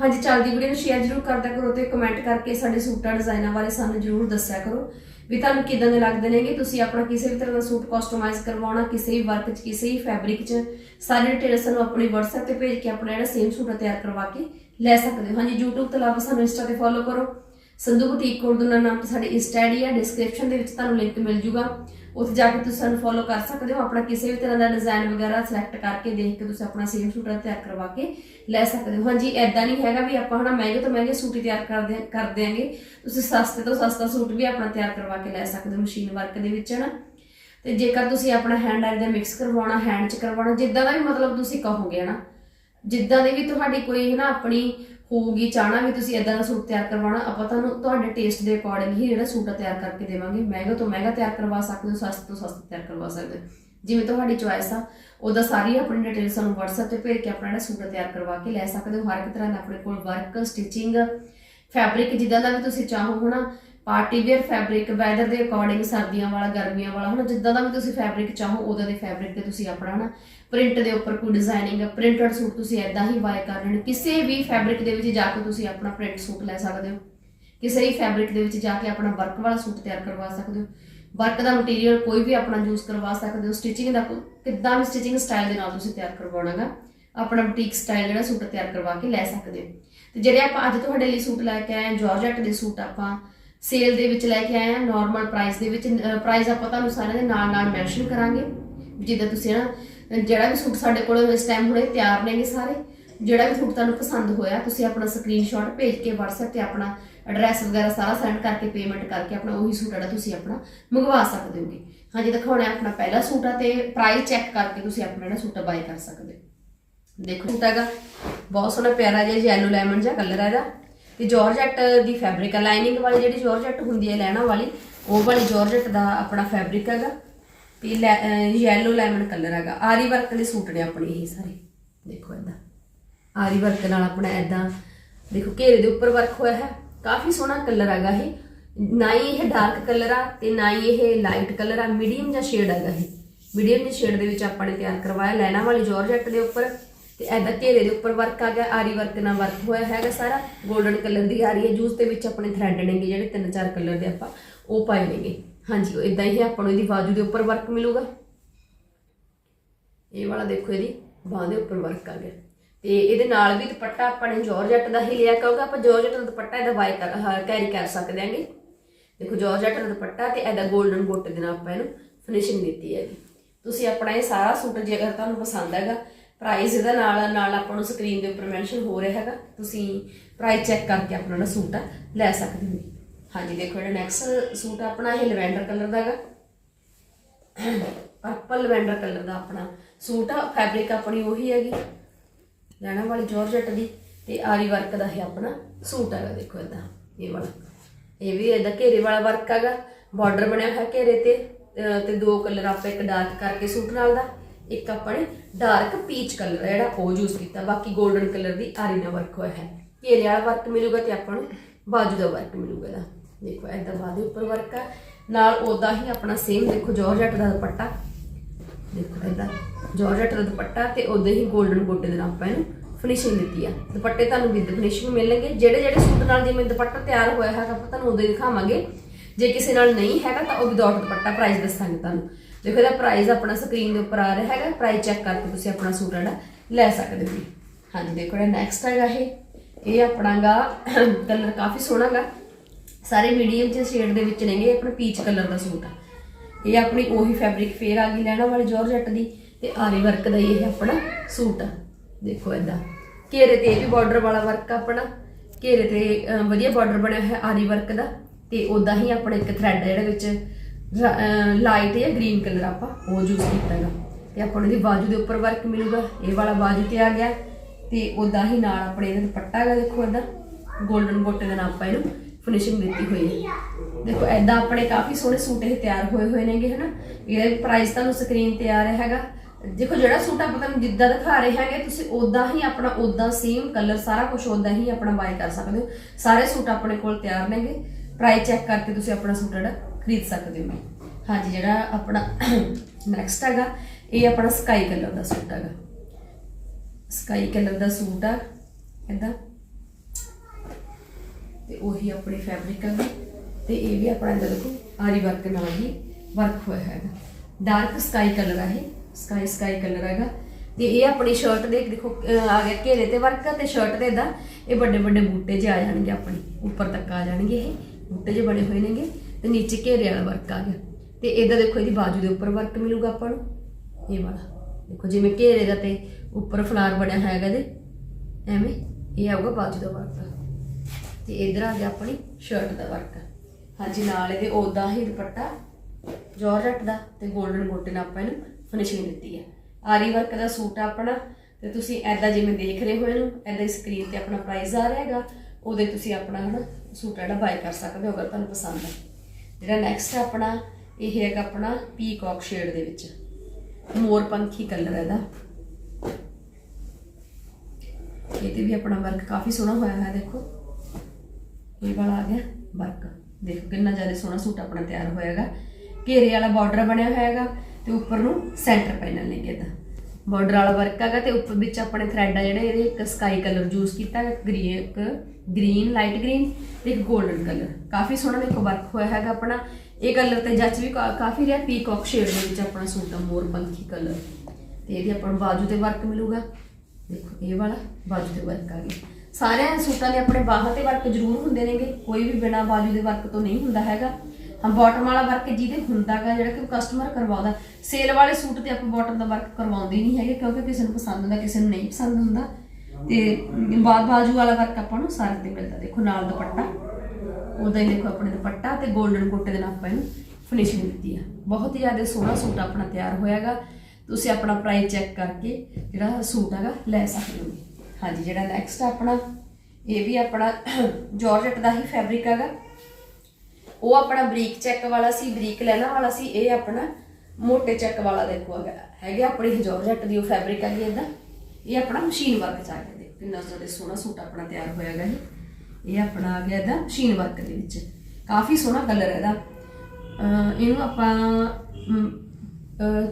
ਹਾਂਜੀ, ਚੱਲਦੀ ਵੀਡੀਓ ਨੂੰ ਸ਼ੇਅਰ ਜ਼ਰੂਰ ਕਰਦਾ ਕਰੋ ਤੇ ਕਮੈਂਟ ਕਰਕੇ ਸਾਡੇ ਸੂਟਾਂ, ਡਿਜ਼ਾਈਨਾਂ ਬਾਰੇ ਸਾਨੂੰ ਜ਼ਰੂਰ ਦੱਸਿਆ ਕਰੋ। ਵੀ ਤੁਹਾਨੂੰ ਕਿਦਾਂ ਦੇ ਲੱਗਦੇ ਨੇਗੇ? ਤੁਸੀਂ ਆਪਣਾ ਕਿਸੇ ਵੀ ਤਰ੍ਹਾਂ ਦਾ ਸੂਟ ਕਸਟਮਾਈਜ਼ ਕਰਵਾਉਣਾ, ਕਿਸੇ ਵੀ ਵਰਕ 'ਚ, ਕਿਸੇ ਵੀ ਫੈਬਰਿਕ 'ਚ, ਸਾਰੀ ਡਿਟੇਲ ਸਾਨੂੰ ਆਪਣੀ WhatsApp ਤੇ ਭੇਜ ਕੇ ਆਪਣਾ ਜਿਹੜਾ ਸੇਮ ਸੂਟ ਤਿਆਰ ਕਰਵਾ ਕੇ ਲੈ ਸਕਦੇ ਹੋ। ਹਾਂਜੀ, YouTube ਤੋਂ ਇਲਾਵਾ ਸਾਨੂੰ Insta ਤੇ ਫੋਲੋ ਕਰੋ। ਸੰਧੂ ਬੁਟੀਕ ਕੋਡ ਦਾ ਨਾਮ ਤੇ ਸਾਡੇ ਇੰਸਟਾ ਆਈਡੀ ਹੈ ਡਿਸਕ੍ਰਿਪਸ਼ਨ ਦੇ ਵਿੱਚ ਤੁਹਾਨੂੰ ਲਿੰਕ ਮਿਲ ਜੂਗਾ। ਉੱਥੇ ਜਾ ਕੇ ਤੁਸੀਂ ਸਾਨੂੰ ਫੋਲੋ ਕਰ ਸਕਦੇ ਹੋ, ਆਪਣਾ ਕਿਸੇ ਵੀ ਤਰ੍ਹਾਂ ਦਾ ਡਿਜ਼ਾਈਨ ਵਗੈਰਾ ਸਿਲੈਕਟ ਕਰਕੇ ਦੇਖ ਕੇ ਤੁਸੀਂ ਆਪਣਾ ਸੇਮ ਸੂਟ ਤਿਆਰ ਕਰਵਾ ਕੇ ਲੈ ਸਕਦੇ ਹੋ। ਹਾਂਜੀ ਐਦਾਂ ਨਹੀਂ ਹੈਗਾ ਵੀ ਆਪਾਂ ਹਨਾ ਮਹਿੰਗੇ ਤੋਂ ਮਹਿੰਗੇ ਸੂਟ ਹੀ ਤਿਆਰ ਕਰਦੇ, ਕਰ ਦਿਆਂਗੇ। ਤੁਸੀਂ ਸਸਤੇ ਤੋਂ ਸਸਤਾ ਸੂਟ ਵੀ ਆਪਣਾ ਤਿਆਰ ਕਰਵਾ ਕੇ ਲੈ ਸਕਦੇ ਹੋ ਮਸ਼ੀਨ ਵਰਕ ਦੇ ਵਿੱਚ, ਹਨਾ। ਤੇ ਜੇਕਰ ਤੁਸੀਂ ਆਪਣਾ ਹੈਂਡ ਆਈ ਦਾ ਮਿਕਸ ਕਰਵਾਉਣਾ ਹੈਂਡ 'ਚ ਕਰਵਾਉਣਾ, ਜਿੱਦਾਂ ਦਾ ਵੀ ਮਤਲਬ ਤੁਸੀਂ ਕਹੋਗੇ, ਹਨਾ। ਜਿੱਦਾਂ ਦੀ ਵੀ ਤੁਹਾਡੀ ਕੋਈ, ਹਨਾ, ਆਪਣੀ ਹੋਊਗੀ, ਚਾਹਣਾ ਵੀ ਤੁਸੀਂ ਇਦਾਂ ਦਾ ਸੂਟ ਤਿਆਰ ਕਰਵਾਉਣਾ, ਆਪਾਂ ਤੁਹਾਨੂੰ ਤੁਹਾਡੇ ਟੇਸਟ ਦੇ ਅਕੋਰਡਿੰਗ ਹੀ ਜਿਹੜਾ ਸੂਟ ਤਿਆਰ ਕਰਕੇ ਦੇਵਾਂਗੇ। ਮਹਿੰਗਾ ਤੋਂ ਮਹਿੰਗਾ ਤਿਆਰ ਕਰਵਾ ਸਕਦੇ ਹੋ, ਸਸਤਾ ਤੋਂ ਸਸਤਾ ਤਿਆਰ ਕਰਵਾ ਸਕਦੇ ਹੋ। ਜਿਵੇਂ ਤੁਹਾਡੀ ਚੁਆਇਸ ਆ, ਉਹਦਾ ਸਾਰੀ ਆਪਣੀ ਡਿਟੇਲ ਸਾਨੂੰ WhatsApp ਤੇ ਭੇਜ ਕੇ ਆਪਣਾ ਜਿਹੜਾ ਸੂਟ ਤਿਆਰ ਕਰਵਾ ਕੇ ਲੈ ਸਕਦੇ ਹੋ। ਹਰ ਇੱਕ ਤਰ੍ਹਾਂ ਦਾ ਆਪਣੇ ਕੋਲ ਵਰਕ ਸਟਿਚਿੰਗ ਫੈਬਰਿਕ ਜਿੱਦਾਂ ਦਾ ਵੀ ਤੁਸੀਂ ਚਾਹੋ ਹਨਾ ਪਾਰਟੀ ਵੇਅਰ ਫੈਬਰਿਕ ਵੈਦਰ ਦੇ ਅਕੋਰਡਿੰਗ ਸਰਦੀਆਂ ਵਾਲਾ, ਗਰਮੀਆਂ ਵਾਲਾ, ਹੁਣ ਜਿੱਦਾਂ ਦਾ ਵੀ ਤੁਸੀਂ ਫੈਬਰਿਕ ਚਾਹੋ, ਉਹਦਾ ਦੇ ਫੈਬਰਿਕ ਤੇ ਤੁਸੀਂ ਆਪਣਾ ਨਾ ਪ੍ਰਿੰਟ ਦੇ ਉੱਪਰ ਕੋਈ ਡਿਜ਼ਾਈਨਿੰਗ ਪ੍ਰਿੰਟਡ ਸੂਟ ਤੁਸੀਂ ਐਦਾਂ ਹੀ ਬਾਏ ਕਰ ਲੈਣ, ਕਿਸੇ ਵੀ ਫੈਬਰਿਕ ਦੇ ਵਿੱਚ ਜਾ ਕੇ ਤੁਸੀਂ ਆਪਣਾ ਪ੍ਰਿੰਟ ਸੂਟ ਲੈ ਸਕਦੇ ਹੋ। ਕਿਸੇ ਵੀ ਫੈਬਰਿਕ ਦੇ ਵਿੱਚ ਜਾ ਕੇ ਆਪਣਾ ਵਰਕ ਵਾਲਾ ਸੂਟ ਤਿਆਰ ਕਰਵਾ ਸਕਦੇ ਹੋ। ਵਰਕ ਦਾ ਮਟੀਰੀਅਲ ਕੋਈ ਵੀ ਆਪਣਾ ਯੂਜ਼ ਕਰਵਾ ਸਕਦੇ ਹੋ। ਸਟਿਚਿੰਗ ਦਾ ਕਿੱਦਾਂ ਵੀ ਸਟਿਚਿੰਗ ਸਟਾਈਲ ਦੇ ਨਾਲ ਤੁਸੀਂ ਤਿਆਰ ਕਰਵਾਉਣਾਗਾ, ਆਪਣਾ ਬੁਟੀਕ ਸਟਾਈਲ ਜਿਹੜਾ ਸੂਟ ਤਿਆਰ ਕਰਵਾ ਕੇ ਲੈ ਸਕਦੇ ਹੋ। ਤੇ ਜਿਹੜੇ ਆਪਾਂ ਅੱਜ ਤੁਹਾਡੇ ਲਈ ਸੂਟ ਲੈ ਕੇ ਆਏ ਹਾਂ ਜਾਰਜਟ ਦੇ ਸੂਟ ਆਪਾਂ ਸੇਲ ਦੇ ਵਿੱਚ ਲੈ ਕੇ ਆਏ ਹਾਂ ਨਾਰਮਲ ਪ੍ਰਾਈਸ ਦੇ ਵਿੱਚ ਪ੍ਰਾਈਸ ਆਪਾਂ ਤੁਹਾਨੂੰ ਸਾਰਿਆਂ ਦੇ ਨਾਲ ਨਾਲ ਮੈਂਸ਼ਨ ਕਰਾਂਗੇ। ਜਿੱਦਾਂ ਤੁਸੀਂ ਨਾ ਜਿਹੜਾ ਵੀ ਸੂਟ ਸਾਡੇ ਕੋਲ ਇਸ ਟਾਈਮ ਹੁਣੇ ਤਿਆਰ ਨੇਗੇ ਸਾਰੇ, ਜਿਹੜਾ ਵੀ ਸੂਟ ਤੁਹਾਨੂੰ ਪਸੰਦ ਹੋਇਆ, ਤੁਸੀਂ ਆਪਣਾ ਸਕਰੀਨਸ਼ਾਟ ਭੇਜ ਕੇ WhatsApp ਤੇ ਆਪਣਾ ਐਡਰੈਸ ਵਗੈਰਾ ਸਾਰਾ ਸੈਂਡ ਕਰਕੇ ਪੇਮੈਂਟ ਕਰਕੇ ਆਪਣਾ ਉਹੀ ਸੂਟ ਜਿਹੜਾ ਤੁਸੀਂ ਆਪਣਾ ਮੰਗਵਾ ਸਕਦੇ ਹੋਗੇ। ਹਾਂਜੀ ਦਿਖਾਉਣਾ ਆਪਣਾ ਪਹਿਲਾ ਸੂਟ ਆ ਤੇ ਪ੍ਰਾਈਸ ਚੈੱਕ ਕਰਕੇ ਤੁਸੀਂ ਆਪਣਾ ਜਿਹੜਾ ਸੂਟ ਬਾਈ ਕਰ ਸਕਦੇ ਹੋ। ਦੇਖੋ ਸੂਟ ਹੈਗਾ, ਬਹੁਤ ਸੋਹਣਾ ਪਿਆਰਾ ਜਿਹਾ ਯੈਲੋ ਲੈਮਨ ਜਿਹਾ ਕਲਰ ਹੈ ਇਹਦਾ। ਤੇ ਜਾਰਜਟ ਦੀ ਫੈਬਰਿਕ ਆ ਲਾਈਨਿੰਗ ਵਾਲੀ ਜਿਹੜੀ ਜਾਰਜਟ ਹੁੰਦੀ ਹੈ ਲੈਣਾ ਵਾਲੀ, ਉਹ ਵਾਲੀ ਜਾਰਜਟ ਦਾ ਆਪਣਾ ਫੈਬਰਿਕ ਹੈਗਾ। ਤੇ ਯੈਲੋ ਲੈਮਨ ਕਲਰ ਹੈਗਾ। ਆਰੀ ਵਰਕ ਦੇ ਸੂਟ ਨੇ ਆਪਣੇ ਇਹ ਸਾਰੇ। ਦੇਖੋ ਇਦਾਂ ਆਰੀ ਵਰਕ ਨਾਲ ਆਪਣਾ ਇਦਾਂ ਦੇਖੋ ਘੇਰੇ ਦੇ ਉੱਪਰ ਵਰਕ ਹੋਇਆ ਹੈ। ਕਾਫੀ ਸੋਹਣਾ ਕਲਰ ਹੈਗਾ ਇਹ। ਨਾ ਹੀ ਇਹ ਡਾਰਕ ਕਲਰ ਆ ਤੇ ਨਾ ਹੀ ਇਹ ਲਾਈਟ ਕਲਰ ਆ। ਮੀਡੀਅਮ ਜਿਹਾ ਸ਼ੇਡ ਹੈਗਾ ਇਹ। ਮੀਡੀਅਮ ਜਿਹੇ ਸ਼ੇਡ ਦੇ ਵਿੱਚ ਆਪਾਂ ਨੇ ਤਿਆਰ ਕਰਵਾਇਆ ਲੈਣਾ ਵਾਲੀ ਜਾਰਜਟ ਦੇ ਉੱਪਰ। ਤੇ ਐਦਾ ਘੇਰੇ ਦੇ ਉੱਪਰ ਵਰਕ ਆ ਗਿਆ। ਆਰੀ ਵਰਕ ਨਾਲ ਵਰਕ ਹੋਇਆ ਹੈਗਾ ਸਾਰਾ। 골ਡਨ ਕਲਰ ਦੀ ਆ ਰਹੀ ਹੈ। ਜੂਸ ਦੇ ਵਿੱਚ ਆਪਣੇ ਥਰੈਡ ਨੇਗੇ ਜਿਹੜੇ ਤਿੰਨ ਚਾਰ ਕਲਰ ਦੇ ਆਪਾਂ, ਉਹ ਪਾਏ ਨੇਗੇ। ਹਾਂਜੀ ਇਦਾਂ ਹੀ ਆਪਾਂ ਨੂੰ ਇਹਦੀ ਬਾਜੂ ਦੇ ਉੱਪਰ ਵਰਕ ਮਿਲੂਗਾ। ਇਹ ਵਾਲਾ ਦੇਖੋ ਇਹਦੀ ਬਾਹ ਦੇ ਉੱਪਰ ਵਰਕ ਆ ਗਿਆ। ਤੇ ਇਹਦੇ ਨਾਲ ਵੀ ਦੁਪੱਟਾ ਆਪਾਂ ਨੇ ਜਾਰਜਟ ਦਾ ਹੀ ਲਿਆ ਕਹੂਗਾ ਆਪਾਂ ਜਾਰਜਟ ਦਾ ਦੁਪੱਟਾ ਇਹਦਾ ਬਾਈ ਕਰ ਕੈਰੀ ਕਰ ਸਕਦੇ ਆਂਗੇ। ਦੇਖੋ ਜਾਰਜਟ ਦਾ ਦੁਪੱਟਾ ਤੇ ਇਹਦਾ 골ਡਨ ਗੋਟੇ ਦੇ ਨਾਲ ਆਪਾਂ ਇਹਨੂੰ ਫਿਨਿਸ਼ਿੰਗ ਦਿੱਤੀ ਹੈਗੀ। ਤੁਸੀਂ ਆਪਣਾ ਇਹ ਸਾਰਾ ਸੂਟ ਜੇਕਰ ਤੁਹਾਨੂੰ ਪਸੰਦ ਹੈਗਾ ਪ੍ਰਾਈਸ ਇਹਦਾ ਨਾਲ ਨਾਲ ਆਪਾਂ ਨੂੰ ਸਕਰੀਨ ਦੇ ਉੱਪਰ ਮੈਂਸ਼ਨ ਹੋ ਰਿਹਾ ਹੈਗਾ। ਤੁਸੀਂ ਪ੍ਰਾਈਸ ਚੈੱਕ ਕਰਕੇ ਆਪਣਾ ਸੂਟ ਲੈ ਸਕਦੇ ਹੋ। ਹਾਂਜੀ, ਦੇਖੋ ਜਿਹੜਾ ਨੈਕਸਟ ਸੂਟ ਆਪਣਾ ਇਹ ਲਵੈਂਡਰ ਕਲਰ ਦਾ ਹੈਗਾ। ਪਰਪਲ ਲਵੈਂਡਰ ਕਲਰ ਦਾ ਆਪਣਾ ਸੂਟ ਆ ਫੈਬਰਿਕ ਆਪਣੀ ਉਹੀ ਹੈਗੀ, ਲੈਣਾ ਵਾਲੀ ਜਾਰਜਟ ਦੀ, ਤੇ ਆਰੀ ਵਰਕ ਦਾ ਇਹ ਆਪਣਾ ਸੂਟ ਹੈਗਾ, ਦੇਖੋ ਇਦਾਂ ਇਹ ਵਾਲਾ। ਇਹ ਵੀ ਇਹਦਾ ਘੇਰੇ ਵਾਲਾ ਵਰਕ ਹੈਗਾ ਬਾਰਡਰ ਬਣਿਆ ਹੋਇਆ ਘੇਰੇ ਤੇ, ਅਹ, ਤੇ ਦੋ ਕਲਰ ਆਪਾਂ ਇੱਕ ਡਾਰਕ ਕਰਕੇ ਸੂਟ ਨਾਲ ਦਾ, ਇੱਕ ਆਪਣੇ ਡਾਰਕ ਪੀਚ ਕਲਰ ਜਿਹੜਾ ਉਹ ਯੂਜ਼ ਕੀਤਾ, ਬਾਕੀ 골ਡਨ ਕਲਰ ਦੀ ਆਰੀ ਨਾਲ ਵਰਕ ਹੋਇਆ ਹੈ। ਘੇਰੇ ਵਾਲਾ ਵਰਕ ਮਿਲੂਗਾ ਤੇ ਆਪਾਂ ਨੂੰ ਬਾਜੂ ਦਾ ਵਰਕ ਮਿਲੂਗਾ ਇਹਦਾ। ਦੇਖੋ ਇਦਾਂ ਦੇ ਉੱਪਰ ਵਰਕ ਆ। ਨਾਲ ਉਦਾਂ ਹੀ ਆਪਣਾ ਸੇਮ ਦੇਖੋ ਜਾਰਜਟ ਦਾ ਦੁਪੱਟਾ। ਦੇਖੋ ਇਦਾਂ ਜਾਰਜਟ ਦਾ ਦੁਪੱਟਾ ਤੇ ਉਹਦੇ ਹੀ 골ਡਨ ਗੋਟੇ ਦੇ ਨਾਲ ਆਪਾਂ ਇਹਨੂੰ ਫਿਨਿਸ਼ਿੰਗ ਦਿੱਤੀ ਆ। ਦੁਪੱਟੇ ਤੁਹਾਨੂੰ ਵਿਦ ਫਿਨਿਸ਼ਿੰਗ ਮਿਲਣਗੇ। ਜਿਹੜੇ ਜਿਹੜੇ ਸੂਟ ਨਾਲ ਜਿਵੇਂ ਦੁਪੱਟਾ ਤਿਆਰ ਹੋਇਆ ਹੈਗਾ, ਆਪਾਂ ਤੁਹਾਨੂੰ ਉਹਦੇ ਦਿਖਾਵਾਂਗੇ। ਜੇ ਕਿਸੇ ਨਾਲ ਨਹੀਂ ਹੈਗਾ, ਤਾਂ ਉਹ ਵਿਦਆਊਟ ਦੁਪੱਟਾ ਪ੍ਰਾਈਸ ਦੱਸਾਂਗੇ ਤੁਹਾਨੂੰ। ਦੇਖੋ ਇਹਦਾ ਪ੍ਰਾਈਸ ਆਪਣਾ ਸਕਰੀਨ ਦੇ ਉੱਪਰ ਆ ਰਿਹਾ ਹੈਗਾ। ਪ੍ਰਾਈਸ ਚੈੱਕ ਕਰਕੇ ਤੁਸੀਂ ਆਪਣਾ ਸੂਟ ਜਿਹੜਾ, ਲੈ ਸਕਦੇ ਹੋ ਹਾਂਜੀ, ਦੇਖੋ ਇਹ ਨੈਕਸਟ ਹੈਗਾ ਇਹ। ਇਹ ਆਪਣਾਗਾ ਕਲਰ ਕਾਫੀ ਸੋਹਣਾਗਾ। ਸਾਰੇ ਮੀਡੀਅਮ 'ਚ ਸ਼ੇਡ ਦੇ ਵਿੱਚ ਨੇਗੇ ਆਪਣਾ ਪੀਚ ਕਲਰ ਦਾ ਸੂਟ ਆ। ਇਹ ਆਪਣੀ ਉਹੀ ਫੈਬਰਿਕ ਫੇਰ ਆ ਗਈ ਲੈਣਾ ਵਾਲੀ ਜਾਰਜਟ ਦੀ ਤੇ ਆਰੀ ਵਰਕ ਦਾ ਹੀ ਇਹ ਆਪਣਾ ਸੂਟ ਆ। ਦੇਖੋ ਇਦਾਂ ਘੇਰੇ ਤੇ ਵੀ ਬਾਰਡਰ ਵਾਲਾ ਵਰਕ ਆਪਣਾ। ਘੇਰੇ ਤੇ ਵਧੀਆ ਬਾਰਡਰ ਬਣਿਆ ਹੋਇਆ ਆਰੀ ਵਰਕ ਦਾ ਤੇ ਉਦਾਂ ਹੀ ਆਪਣਾ ਇੱਕ ਥ੍ਰੈਡ ਜਿਹੜਾ ਵਿੱਚ ਲਾਈਟ ਜਾਂ ਗ੍ਰੀਨ ਕਲਰ ਆਪਾਂ ਉਹ ਯੂਜ਼ ਕੀਤਾ ਹੈਗਾ ਤੇ ਆਪਾਂ ਨੂੰ ਇਹਦੀ ਬਾਜੂ ਦੇ ਉੱਪਰ ਵਰਕ ਮਿਲੂਗਾ। ਇਹ ਵਾਲਾ ਬਾਜੂ ਤੇ ਆ ਗਿਆ। ਤੇ ਉਦਾਂ ਹੀ ਨਾਲ ਆਪਣੇ ਇਹਦਾ ਦੁਪੱਟਾ ਹੈਗਾ ਦੇਖੋ ਇਦਾਂ 골ਡਨ ਬੋਟੇ ਦੇ ਨਾਲ ਆਪਾਂ ਇਹਨੂੰ ਫਿਨਿਸ਼ਿੰਗ ਦਿੱਤੀ ਹੋਈ ਹੈ। ਦੇਖੋ ਐਦਾਂ ਆਪਣੇ ਕਾਫੀ ਸੋਹਣੇ ਸੂਟ ਇਹ ਤਿਆਰ ਹੋਏ ਹੋਏ ਨੇਗੇ, ਹਨਾ? ਇਹਦਾ ਪ੍ਰਾਈਸ ਤੁਹਾਨੂੰ ਸਕਰੀਨ ਤੇ ਆ ਰਿਹਾ ਹੈਗਾ। ਦੇਖੋ, ਜਿਹੜਾ ਸੂਟ ਆਪਾਂ ਤੁਹਾਨੂੰ ਜਿੱਦਾਂ ਦਿਖਾ ਰਹੇ ਹੈਗੇ, ਤੁਸੀਂ ਉਦਾਂ ਹੀ ਆਪਣਾ ਉਦਾਂ ਸੇਮ ਕਲਰ ਸਾਰਾ ਕੁਝ ਉਦਾਂ ਹੀ ਆਪਣਾ ਬਾਏ ਕਰ ਸਕਦੇ ਹੋ। ਸਾਰੇ ਸੂਟ ਆਪਣੇ ਕੋਲ ਤਿਆਰ ਨੇਗੇ। ਪ੍ਰਾਈਸ ਚੈੱਕ ਕਰਕੇ ਤੁਸੀਂ ਆਪਣਾ ਸੂਟ ਜਿਹੜਾ ਖਰੀਦ ਸਕਦੇ ਹੋ। ਹਾਂਜੀ, ਜਿਹੜਾ ਆਪਣਾ ਨੈਕਸਟ ਹੈਗਾ, ਇਹ ਆਪਣਾ ਸਕਾਈ ਕਲਰ ਦਾ ਸੂਟ ਹੈਗਾ। ਸਕਾਈ ਕਲਰ ਦਾ ਸੂਟ ਆ ਇਦਾਂ ਤੇ ਉਹੀ ਆਪਣੀ ਫੈਬਰਿਕ ਹੈ ਤੇ ਇਹ ਵੀ ਆਪਣਾ ਅੰਦਰ ਦੇਖੋ, ਆਰੀ ਵਰਕ ਨਾਲ ਹੀ ਵਰਕ ਹੋਇਆ ਹੈਗਾ। ਡਾਰਕ ਸਕਾਈ ਕਲਰ ਆ ਇਹ ਸਕਾਈ ਸਕਾਈ ਕਲਰ ਹੈਗਾ। ਤੇ ਇਹ ਆਪਣੀ ਸ਼ਰਟ ਦੇ ਦੇਖੋ ਆ ਗਿਆ ਘੇਰੇ ਤੇ ਵਰਕ ਤੇ ਸ਼ਰਟ ਦੇ ਦਾ ਇਹ ਵੱਡੇ ਵੱਡੇ ਬੂਟੇ ਜਿਹੇ ਆ ਜਾਣਗੇ ਆਪਣੀ, ਉੱਪਰ ਤੱਕ ਆ ਜਾਣਗੇ ਇਹ। ਬੂਟੇ ਜਿਹੇ ਬਣੇ ਹੋਏ ਨੇਗੇ ਤੇ ਨੀਚੇ ਘੇਰੇ ਵਾਲਾ ਵਰਕ ਆ ਗਿਆ। ਤੇ ਇਹਦਾ ਦੇਖੋ, ਇਹਦੀ ਬਾਜੂ ਦੇ ਉੱਪਰ ਵਰਕ ਮਿਲੂਗਾ ਆਪਾਂ ਨੂੰ। ਇਹ ਵਾਲਾ, ਦੇਖੋ ਜਿਵੇਂ ਘੇਰੇ ਦਾ ਤੇ ਉੱਪਰ ਫਲਾਰ ਬਣਿਆ ਹੋਇਆ ਹੈਗਾ ਇਹਦੇ। ਐਵੇਂ, ਇਹ ਆਊਗਾ ਬਾਜੂ ਦਾ ਵਰਕ ਤੇ ਇਧਰ ਆ ਗਿਆ ਆਪਣੀ ਸ਼ਰਟ ਦਾ ਵਰਕ ਹਾਂਜੀ, ਨਾਲ ਇਹਦੇ ਉਦਾਂ ਹੀ ਦੁਪੱਟਾ ਜਾਰਜਟ ਦਾ ਤੇ 골ਡਨ ਗੋਟੇ ਨਾਲ ਆਪਾਂ ਇਹਨੂੰ ਫਿਨਿਸ਼ਿੰਗ ਦਿੱਤੀ ਹੈ। ਆਰੀ ਵਰਕ ਦਾ ਸੂਟ ਆ ਆਪਣਾ ਤੇ ਤੁਸੀਂ ਐਦਾਂ ਜਿਵੇਂ ਦੇਖ ਰਹੇ ਹੋ ਇਹਨੂੰ ਐਦਾਂ ਹੀ ਸਕਰੀਨ ਤੇ ਆਪਣਾ ਪ੍ਰਾਈਸ ਆ ਰਿਹਾ ਹੈਗਾ, ਉਹਦੇ ਤੁਸੀਂ ਆਪਣਾ ਹਨਾ ਸੂਟ ਜਿਹੜਾ ਬਾਈ ਕਰ ਸਕਦੇ ਹੋ ਅਗਰ ਤੁਹਾਨੂੰ ਪਸੰਦ ਹੈ। ਜਿਹੜਾ ਨੈਕਸਟ ਆਪਣਾ, ਇਹ ਹੈਗਾ ਆਪਣਾ ਪੀਕੌਕ ਸ਼ੇਡ ਦੇ ਵਿੱਚ। ਮੋਰ ਪੰਖੀ ਕਲਰ ਹੈ ਇਹਦਾ। ਇਹ ਤੇ ਵੀ ਆਪਣਾ ਵਰਕ ਕਾਫੀ ਸੋਹਣਾ ਹੋਇਆ ਹੈ ਦੇਖੋ। ਇਹ ਵਾਲਾ ਆ ਗਿਆ। ਵਰਕ ਦੇਖੋ ਕਿੰਨਾ ਜ਼ਿਆਦਾ ਸੋਹਣਾ ਸੂਟ ਆਪਣਾ ਤਿਆਰ ਹੋਇਆਗਾ। ਘੇਰੇ ਵਾਲਾ ਬਾਰਡਰ ਬਣਿਆ ਹੋਇਆ ਹੈਗਾ ਤੇ ਉੱਪਰ ਨੂੰ ਸੈਂਟਰ ਪੈਨਲ ਨੇ ਕੀਤਾ ਬਾਰਡਰ ਵਾਲਾ ਵਰਕ ਹੈਗਾ ਤੇ ਉੱਪਰ ਵਿੱਚ ਆਪਣੇ ਥਰੈਡ ਆ ਜਿਹੜੇ, ਇਹਦੇ ਇੱਕ ਸਕਾਈ ਕਲਰ ਯੂਜ਼ ਕੀਤਾ ਹੈ ਗ੍ਰੀਨ ਇੱਕ ਗ੍ਰੀਨ ਲਾਈਟ ਗ੍ਰੀਨ ਤੇ ਇੱਕ 골ਡਨ ਕਲਰ ਕਾਫੀ ਸੋਹਣਾ ਦੇਖੋ ਵਰਕ ਹੋਇਆ ਹੈਗਾ ਆਪਣਾ। ਇਹ ਕਲਰ ਤੇ ਜੱਚ ਵੀ ਕਾ- ਕਾਫੀ ਰਿਹਾ। ਪੀਕੌਕ ਸ਼ੇਡ ਦੇ ਵਿੱਚ ਆਪਣਾ ਸੂਟ ਆ ਮੋਰ ਪੰਖੀ ਕਲਰ ਤੇ ਇਹਦੀ ਆਪਾਂ ਨੂੰ ਬਾਜੂ ਤੇ ਵਰਕ ਮਿਲੂਗਾ। ਦੇਖੋ, ਇਹ ਵਾਲਾ ਬਾਜੂ ਤੇ ਵਰਕ ਆ ਗਿਆ। ਸਾਰਿਆਂ ਸੂਟਾਂ ਦੇ ਆਪਣੇ ਬਾਹਾਂ ਤੇ ਵਰਕ ਜ਼ਰੂਰ ਹੁੰਦੇ ਨੇਗੇ, ਕੋਈ ਵੀ ਬਿਨਾ ਬਾਜੂ ਦੇ ਵਰਕ ਤੋਂ ਨਹੀਂ ਹੁੰਦਾ ਹੈਗਾ। ਹਾਂ ਬਾਟਮ ਵਾਲਾ ਵਰਕ ਜਿਹਦੇ ਹੁੰਦਾਗਾ ਜਿਹੜਾ ਕਿ ਕਸਟਮਰ ਕਰਵਾਉਂਦਾ। ਸੇਲ ਵਾਲੇ ਸੂਟ ਤੇ ਆਪਾਂ ਬਾਟਮ ਦਾ ਵਰਕ ਕਰਵਾਉਂਦੇ ਨਹੀਂ ਹੈਗੇ, ਕਿਉਂਕਿ ਕਿਸੇ ਨੂੰ ਪਸੰਦ ਹੁੰਦਾ, ਕਿਸੇ ਨੂੰ ਨਹੀਂ ਪਸੰਦ ਹੁੰਦਾ। ਤੇ ਬਾ- ਬਾਜੂ ਵਾਲਾ ਵਰਕ ਆਪਾਂ ਨੂੰ ਸਾਰੇ ਤੇ ਮਿਲਦਾ। ਦੇਖੋ, ਨਾਲ ਦੁਪੱਟਾ, ਉਹਦਾ ਹੀ ਦੇਖੋ ਆਪਣੇ ਦੁਪੱਟਾ ਤੇ 골ਡਨ ਕੋਟੇ ਦੇ ਨਾਲ ਆਪਾਂ ਇਹਨੂੰ ਫਿਨਿਸ਼ਿੰਗ ਦਿੱਤੀ ਆ। ਬਹੁਤ ਹੀ ਜ਼ਿਆਦਾ ਸੋਹਣਾ ਸੂਟ ਆਪਣਾ ਤਿਆਰ ਹੋਇਆਗਾ ਤੁਸੀਂ ਆਪਣਾ ਪ੍ਰਾਈਸ ਚੈੱਕ ਕਰਕੇ ਜਿਹੜਾ ਸੂਟ ਹੈਗਾ ਲੈ ਸਕਦੇ ਹੋ। ਹਾਂਜੀ, ਜਿਹੜਾ ਨੈਕਸਟ ਆਪਣਾ, ਇਹ ਵੀ ਆਪਣਾ ਜਾਰਜਟ ਦਾ ਹੀ ਫੈਬਰਿਕ ਹੈਗਾ। ਉਹ ਆਪਣਾ ਬਰੀਕ ਚੈੱਕ ਵਾਲਾ ਸੀ, ਬਰੀਕ ਲੈਣਾ ਵਾਲਾ ਸੀ, ਇਹ ਆਪਣਾ ਮੋਟੇ ਚੈੱਕ ਵਾਲਾ ਦੇਖੋ ਹੈਗਾ ਹੈਗੇ ਆਪਣੀ ਜਾਰਜਟ ਦੀ ਉਹ ਫੈਬਰਿਕ ਹੈਗੀ ਇਦਾਂ ਇਹ ਆਪਣਾ ਮਸ਼ੀਨ ਵਰਕ ਚ ਆ ਗਿਆ, ਦੇਖੋ ਕਿੰਨਾ ਜ਼ਿਆਦਾ ਸੋਹਣਾ ਸੂਟ ਆਪਣਾ ਤਿਆਰ ਹੋਇਆ ਹੈਗਾ ਇਹ। ਇਹ ਆਪਣਾ ਆ ਗਿਆ ਇਹਦਾ ਮਸ਼ੀਨ ਵਰਕ ਦੇ ਵਿੱਚ। ਕਾਫੀ ਸੋਹਣਾ ਕਲਰ ਹੈ ਇਹਦਾ। ਇਹਨੂੰ ਆਪਾਂ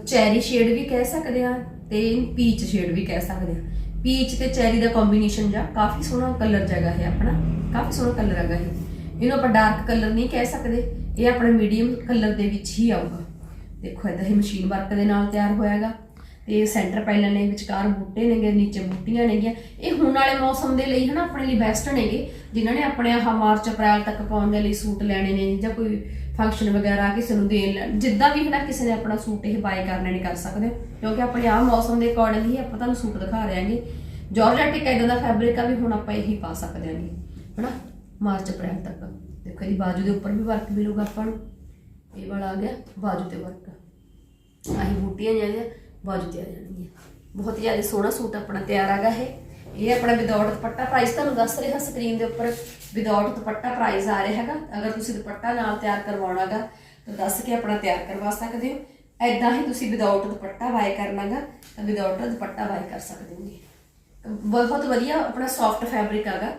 ਚੈਰੀ ਸ਼ੇਡ ਵੀ ਕਹਿ ਸਕਦੇ ਆ ਤੇ ਪੀਚ ਸ਼ੇਡ ਵੀ ਕਹਿ ਸਕਦੇ ਆ ਪੀਚ ਤੇ ਚੈਰੀ ਦਾ ਕੰਬੀਨੇਸ਼ਨ ਜਾਂ ਕਾਫੀ ਸੋਹਣਾ ਕਲਰ ਜਗਾ ਹੈ ਆਪਣਾ, ਕਾਫੀ ਸੋਹਣਾ ਕਲਰ ਹੈਗਾ ਇਹ। ਇਹਨੂੰ ਆਪਾਂ ਡਾਰਕ ਕਲਰ ਨਹੀਂ ਕਹਿ ਸਕਦੇ, ਇਹ ਆਪਣੇ ਮੀਡੀਅਮ ਕਲਰ ਦੇ ਵਿੱਚ ਹੀ ਆਊਗਾ। ਦੇਖੋ ਇਹਦਾ ਹੀ ਮਸ਼ੀਨ ਵਰਕ ਦੇ ਨਾਲ ਤਿਆਰ ਹੋਇਆ ਹੈਗਾ ਤੇ ਸੈਂਟਰ ਪੈਨਲ ਨੇ, ਵਿਚਕਾਰ ਬੂਟੇ ਨੇਗੇ, ਨੀਚੇ ਬੂਟੀਆਂ ਨੇਗੀਆਂ। ਇਹ ਹੁਣ ਵਾਲੇ ਮੌਸਮ ਦੇ ਲਈ ਹਨਾ, ਆਪਣੇ ਲਈ ਬੈਸਟ ਨੇਗੇ, ਜਿਨ੍ਹਾਂ ਨੇ ਆਪਣੇ ਆਹ ਮਾਰਚ ਅਪ੍ਰੈਲ ਤੱਕ ਪਾਉਣ ਦੇ ਲਈ ਸੂਟ ਲੈਣੇ ਨੇ ਜਾਂ ਕੋਈ ਫੰਕਸ਼ਨ ਵਗੈਰਾ ਕਿਸੇ ਨੂੰ ਦੇਣ ਲੈਣ। ਜਿੱਦਾਂ ਵੀ ਹਨਾ ਕਿਸੇ ਨੇ ਆਪਣਾ ਸੂਟ ਇਹ ਬਾਏ ਕਰਨਾ ਨਹੀਂ ਕਰ ਸਕਦੇ। ਕਿਉਂਕਿ ਆਪਣੇ ਆਹ ਮੌਸਮ ਦੇ ਅਕੋਰਡਿੰਗ ਹੀ ਆਪਾਂ ਤੁਹਾਨੂੰ ਸੂਟ ਦਿਖਾ ਰਹੇ ਹਾਂਗੇ ਜਾਰਜਟ ਇੱਕ ਇਦਾਂ ਦਾ ਫੈਬਰਿਕ ਆ ਵੀ ਹੁਣ ਆਪਾਂ ਇਹੀ ਪਾ ਸਕਦੇ ਹਾਂਗੇ ਹਨਾ? ਮਾਰਚ, ਅਪ੍ਰੈਲ ਤੱਕ। ਦੇਖੋ ਇਹਦੀ ਬਾਜੂ ਦੇ ਉੱਪਰ ਵੀ ਵਰਕ ਮਿਲੂਗਾ ਆਪਾਂ ਨੂੰ। ਇਹ ਵਾਲਾ ਆ ਗਿਆ, ਬਾਜੂ ਤੇ ਵਰਕ ਆਹੀ ਬੂਟੀਆਂ ਜਿਹੜੀਆਂ ਬਾਜੂ ਤੇ ਆ ਜਾਣਗੀਆਂ। ਬਹੁਤ ਜ਼ਿਆਦਾ ਸੋਹਣਾ ਸੂਟ ਆਪਣਾ ਤਿਆਰ ਆਗਾ ਇਹ। ਇਹ ਆਪਣਾ ਵਿਦਆਊਟ ਦੁਪੱਟਾ ਪ੍ਰਾਈਸ ਤੁਹਾਨੂੰ ਦੱਸ ਰਿਹਾ ਸਕਰੀਨ ਦੇ ਉੱਪਰ ਵਿਦਆਊਟ ਦੁਪੱਟਾ ਪ੍ਰਾਈਸ ਆ ਰਿਹਾ ਹੈਗਾ। ਅਗਰ ਤੁਸੀਂ ਦੁਪੱਟਾ ਨਾਲ ਤਿਆਰ ਕਰਵਾਉਣਾਗਾ ਤਾਂ ਦੱਸ ਕੇ ਆਪਣਾ ਤਿਆਰ ਕਰਵਾ ਸਕਦੇ ਹੋ। ਐਦਾਂ ਹੀ ਤੁਸੀਂ ਵਿਦਆਊਟ ਦੁਪੱਟਾ ਬਾਏ ਕਰਨਾਗਾ ਤਾਂ ਵਿਦਆਊਟ ਦੁਪੱਟਾ ਬਾਏ ਕਰ ਸਕਦੇ ਹੋਗੇ ਬਹੁਤ ਵਧੀਆ ਆਪਣਾ ਸੌਫਟ ਫੈਬਰਿਕ ਹੈਗਾ।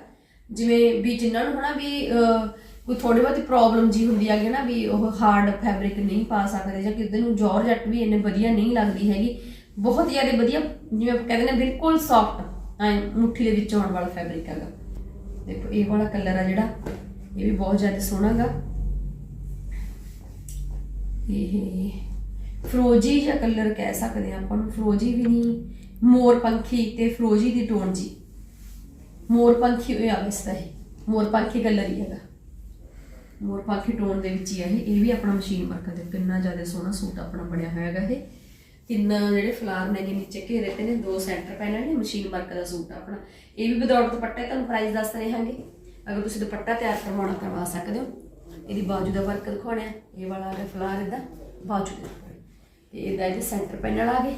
ਜਿਵੇਂ ਵੀ ਜਿਨ੍ਹਾਂ ਨੂੰ ਹਨਾ ਵੀ ਕੋਈ ਥੋੜੀ ਬਹੁਤੀ ਪ੍ਰੋਬਲਮ ਜੀ ਹੁੰਦੀ ਹੈਗੀ ਨਾ ਵੀ ਉਹ ਹਾਰਡ ਫੈਬਰਿਕ ਨਹੀਂ ਪਾ ਸਕਦੇ ਜਾਂ ਕਿਤੇ ਨੂੰ ਜਾਰਜਟ ਵੀ ਇੰਨੇ ਵਧੀਆ ਨਹੀਂ ਲੱਗਦੀ ਹੈਗੀ। ਬਹੁਤ ਜ਼ਿਆਦਾ ਵਧੀਆ, ਜਿਵੇਂ ਆਪਾਂ ਕਹਿੰਦੇ ਨੇ ਬਿਲਕੁਲ ਸੌਫਟ ਐ ਮੁੱਠੀ ਦੇ ਵਿੱਚ ਆਉਣ ਵਾਲਾ ਫੈਬਰਿਕ ਹੈਗਾ। ਦੇਖੋ, ਇਹ ਵਾਲਾ ਕਲਰ ਆ ਜਿਹੜਾ, ਇਹ ਵੀ ਬਹੁਤ ਜ਼ਿਆਦਾ ਸੋਹਣਾ ਗਾ। ਇਹ ਫਰੋਜੀ ਜਿਹਾ ਕਲਰ ਕਹਿ ਸਕਦੇ ਆ ਆਪਾਂ ਨੂੰ। ਫਰੋਜੀ ਵੀ ਨਹੀਂ, ਮੋਰ ਪੰਖੀ ਤੇ ਫਰੋਜੀ ਦੀ ਟੋਨ ਜੀ। ਮੋਰ ਪੰਖੀ ਹੋਇਆ ਵਸਦਾ ਹੈ। ਮੋਰ ਪੰਖੀ ਕਲਰ ਹੀ ਹੈਗਾ। ਮੋਰ ਪੰਖੀ ਟੋਨ ਦੇ ਵਿੱਚ ਹੀ ਹੈ ਇਹ। ਇਹ ਵੀ ਆਪਣਾ ਮਸ਼ੀਨ ਵਰਕ ਦੇ ਕਿੰਨਾ ਜ਼ਿਆਦਾ ਸੋਹਣਾ ਸੂਟ ਆਪਣਾ ਬਣਿਆ ਹੋਇਆ ਹੈਗਾ ਇਹ। ਤਿੰਨ ਜਿਹੜੇ ਫਲਾਰ ਨੇ ਨੀਚੇ ਘੇਰੇ ਤੇ ਨੇ ਦੋ ਸੈਂਟਰ ਪੈਨਲ ਨੇ ਮਸ਼ੀਨ ਵਰਕ ਦਾ ਸੂਟ ਆ ਆਪਣਾ। ਇਹ ਵੀ ਵਿਦਆਊਟ ਦੁਪੱਟਾ ਹੈ, ਤੁਹਾਨੂੰ ਪ੍ਰਾਈਸ ਦੱਸ ਰਹੇ ਹਾਂਗੇ ਅਗਰ ਤੁਸੀਂ ਦੁਪੱਟਾ ਤਿਆਰ ਕਰਵਾਉਣਾ ਕਰਵਾ ਸਕਦੇ ਹੋ। ਇਹਦੀ ਬਾਜੂ ਦਾ ਵਰਕ ਦਿਖਾਉਣਾ ਇਹ ਵਾਲਾ ਹੈ ਫਲਾਰ ਇਹਦਾ ਬਾਜੂ ਦਾ। ਉੱਪਰ। ਤੇ ਇਹਦਾ ਇਹਦੇ ਸੈਂਟਰ ਪੈਨਲ ਆ ਗਏ।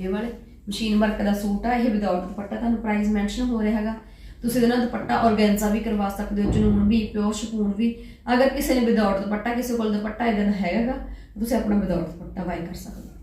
ਇਹ ਵਾਲੇ ਮਸ਼ੀਨ ਵਰਕ ਦਾ ਸੂਟ ਆ। ਇਹ ਵਿਦਆਊਟ ਦੁਪੱਟਾ ਤੁਹਾਨੂੰ ਪ੍ਰਾਈਸ ਮੈਂਸ਼ਨ ਹੋ ਰਿਹਾ ਹੈਗਾ। ਤੁਸੀਂ ਇਹਦੇ ਨਾਲ ਦੁਪੱਟਾ ਔਰਗੈਂਜ਼ਾ ਵੀ ਕਰਵਾ ਸਕਦੇ ਹੋ ਜਨੂਨ ਵੀ ਪਿਓਰ ਸ਼ਪੂਨ ਵੀ। ਅਗਰ ਕਿਸੇ ਨੇ ਵਿਦਆਊਟ ਦੁਪੱਟਾ ਕਿਸੇ ਕੋਲ ਦੁਪੱਟਾ ਇਹਦਾ ਦਾ ਹੈਗਾ ਤੁਸੀਂ ਆਪਣਾ ਵਿਦਆਊਟ ਦੁਪੱਟਾ ਬਾਈ ਕਰ ਸਕਦੇ ਹੋ।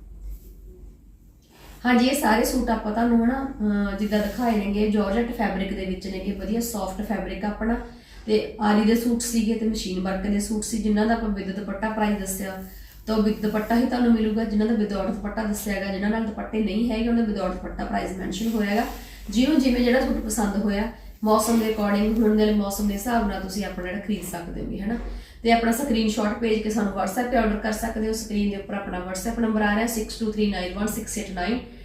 ਹਾਂਜੀ, ਇਹ ਸਾਰੇ ਸੂਟ ਆਪਾਂ ਤੁਹਾਨੂੰ ਹਨਾ, ਅਹ, ਜਿੱਦਾਂ ਦਿਖਾਏ ਨੇਗੇ ਜਾਰਜਟ ਫੈਬਰਿਕ ਦੇ ਵਿੱਚ ਨੇਗੇ, ਵਧੀਆ ਸੌਫਟ ਫੈਬਰਿਕ ਆਪਣਾ। ਤੇ ਆਰੀ ਦੇ ਸੂਟ ਸੀਗੇ ਤੇ ਮਸ਼ੀਨ ਵਰਕ ਦੇ ਸੂਟ ਸੀ, ਜਿਨ੍ਹਾਂ ਦਾ ਆਪਾਂ ਵਿਦ ਦੁਪੱਟਾ ਪ੍ਰਾਈਸ ਦੱਸਿਆ। ਤਾਂ ਵਿਦ ਦੁਪੱਟਾ ਹੀ ਤੁਹਾਨੂੰ ਮਿਲੂਗਾ, ਜਿਨ੍ਹਾਂ ਦਾ ਵਿਦਆਊਟ ਦੁਪੱਟਾ ਦੱਸਿਆਗਾ ਜਿਨ੍ਹਾਂ ਨਾਲ ਦੁਪੱਟੇ ਨਹੀਂ ਹੈਗੇ, ਉਹਨਾਂ ਦਾ ਵਿਦਆਊਟ ਦੁਪੱਟਾ ਪ੍ਰਾਈਸ ਮੈਂਸ਼ਨ ਹੋਇਆਗਾ ਜਿਹਨੂੰ ਜਿਵੇਂ ਜਿਹੜਾ ਸੂਟ ਪਸੰਦ ਹੋਇਆ, ਮੌਸਮ ਦੇ ਅਕੋਰਡਿੰਗ ਹੁਣ ਦੇ ਮੌਸਮ ਦੇ ਹਿਸਾਬ ਨਾਲ ਤੁਸੀਂ ਆਪਣਾ ਜਿਹੜਾ ਖਰੀਦ ਸਕਦੇ ਹੋਗੇ ਹਨਾ। ਤੇ ਆਪਣਾ ਸਕਰੀਨਸ਼ਾਟ ਭੇਜ ਕੇ ਸਾਨੂੰ WhatsApp ਤੇ ਆਰਡਰ ਕਰ ਸਕਦੇ ਹੋ ਸਕਰੀਨ ਦੇ ਉੱਪਰ ਆਪਣਾ WhatsApp ਨੰਬਰ ਆ ਰਿਹਾ